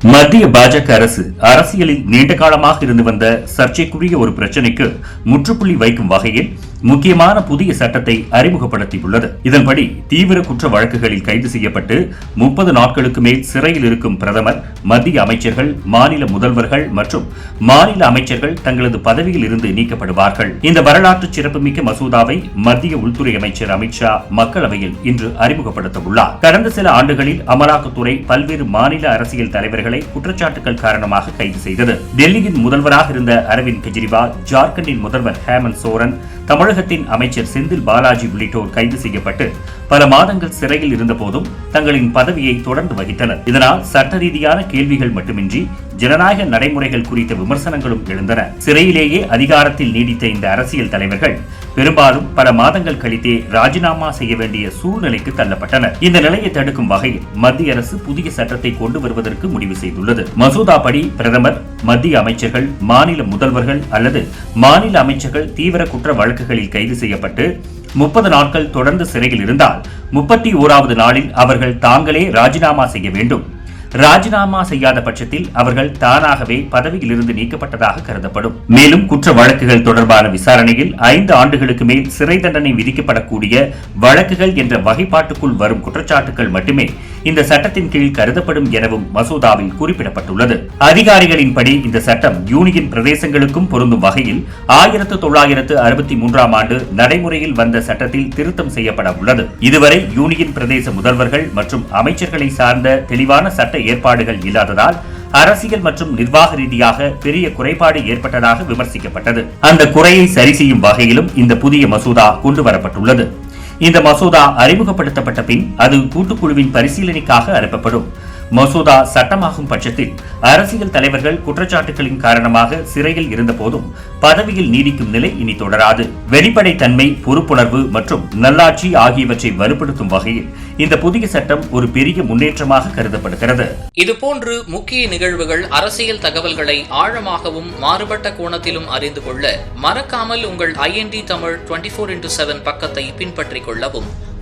மத்திய பாஜக அரசு அரசியலில் நீண்ட காலமாக இருந்து வந்த சர்ச்சைக்குரிய ஒரு பிரச்சினைக்கு முற்றுப்புள்ளி வைக்கும் வகையில் முக்கியமான புதிய சட்டத்தை அறிமுகப்படுத்தியுள்ளது. இதன்படி தீவிர குற்ற வழக்குகளில் கைது செய்யப்பட்டு முப்பது நாட்களுக்கு மேல் சிறையில் இருக்கும் பிரதமர் மத்திய அமைச்சர்கள் மாநில முதல்வர்கள் மற்றும் மாநில அமைச்சர்கள் தங்களது பதவியில் இருந்து நீக்கப்படுவார்கள். இந்த வரலாற்று சிறப்புமிக்க மசோதாவை மத்திய உள்துறை அமைச்சர் அமித்ஷா மக்களவையில் இன்று அறிமுகப்படுத்த உள்ளார் கடந்த சில ஆண்டுகளில் அமலாக்கத்துறை பல்வேறு மாநில அரசியல் தலைவர்களை குற்றச்சாட்டுகள் காரணமாக கைது செய்தது. டெல்லியின் முதல்வராக இருந்த அரவிந்த் கெஜ்ரிவால் ஜார்க்கண்டின் முதல்வர் ஹேமந்த் சோரன் தமிழகத்தின் அமைச்சர் செந்தில் பாலாஜி உள்ளிட்டோர் கைது செய்யப்பட்டு பல மாதங்கள் சிறையில் இருந்தபோதும் தங்களின் பதவியை தொடர்ந்து வகித்தனர். இதனால் சட்ட ரீதியான கேள்விகள் மட்டுமின்றி ஜனநாயக நடைமுறைகள் குறித்த விமர்சனங்களும் எழுந்தன. சிறையிலேயே அதிகாரத்தில் நீடித்த இந்த அரசியல் தலைவர்கள் பெரும்பாலும் பல மாதங்கள் கழித்தே ராஜினாமா செய்ய வேண்டிய சூழ்நிலைக்கு தள்ளப்பட்டனர். இந்த நிலையை தடுக்கும் வகையில் மத்திய அரசு புதிய சட்டத்தை கொண்டு வருவதற்கு முடிவு செய்துள்ளது. மசோதா படி பிரதமர் மத்திய அமைச்சர்கள் மாநில முதல்வர்கள் அல்லது மாநில அமைச்சர்கள் தீவிர குற்ற வழக்குகளில் கைது செய்யப்பட்டு முப்பது நாட்கள் தொடர்ந்து சிறையில் இருந்தால் முப்பத்தி ஓராவது நாளில் அவர்கள் தாங்களே ராஜினாமா செய்ய வேண்டும். ராஜினாமா செய்யாத பட்சத்தில் அவர்கள் தானாகவே பதவியிலிருந்து நீக்கப்பட்டதாக கருதப்படும். மேலும் குற்ற வழக்குகள் தொடர்பான விசாரணையில் ஐந்து ஆண்டுகளுக்கு மேல் சிறை தண்டனை விதிக்கப்படக்கூடிய வழக்குகள் என்ற வகைப்பாட்டுக்குள் வரும் குற்றச்சாட்டுகள் மட்டுமே இந்த சட்டத்தின் கீழ் கருதப்படும் எனவும் மசோதாவில் குறிப்பிடப்பட்டுள்ளது. அதிகாரிகளின்படி இந்த சட்டம் யூனியன் பிரதேசங்களுக்கும் பொருந்தும் வகையில் ஆயிரத்து தொள்ளாயிரத்து அறுபத்தி மூன்றாம் ஆண்டு நடைமுறையில் வந்த சட்டத்தில் திருத்தம் செய்யப்பட உள்ளது. இதுவரை யூனியன் பிரதேச முதல்வர்கள் மற்றும் அமைச்சர்களை சார்ந்த தெளிவான சட்ட ஏற்பாடுகள் இல்லாததால் அரசியல் மற்றும் நிர்வாக ரீதியாக பெரிய குறைபாடு ஏற்பட்டதாக விமர்சிக்கப்பட்டது. அந்த குறையை சரி செய்யும் வகையிலும் இந்த புதிய மசோதா கொண்டு வரப்பட்டுள்ளது இந்த மசோதா அறிமுகப்படுத்தப்பட்ட பின் அது கூட்டுக்குழுவின் பரிசீலனைக்காக அனுப்பப்படும். மசோதா சட்டமாகும் பட்சத்தில் அரசியல் தலைவர்கள் குற்றச்சாட்டுகளின் காரணமாக சிறையில் இருந்தபோதும் பதவியில் நீடிக்கும் நிலை இனி தொடராது. வெளிப்படைத்தன்மை பொறுப்புணர்வு மற்றும் நல்லாட்சி ஆகியவற்றை வலுப்படுத்தும் வகையில் இந்த புதிய சட்டம் ஒரு பெரிய முன்னேற்றமாக கருதப்படுகிறது. இதுபோன்று முக்கிய நிகழ்வுகள் அரசியல் தகவல்களை ஆழமாகவும் மாறுபட்ட கோணத்திலும் அறிந்து கொள்ள மறக்காமல் உங்கள் IND Tamil twenty four into seven பக்கத்தை பின்பற்றிக் கொள்ளவும்.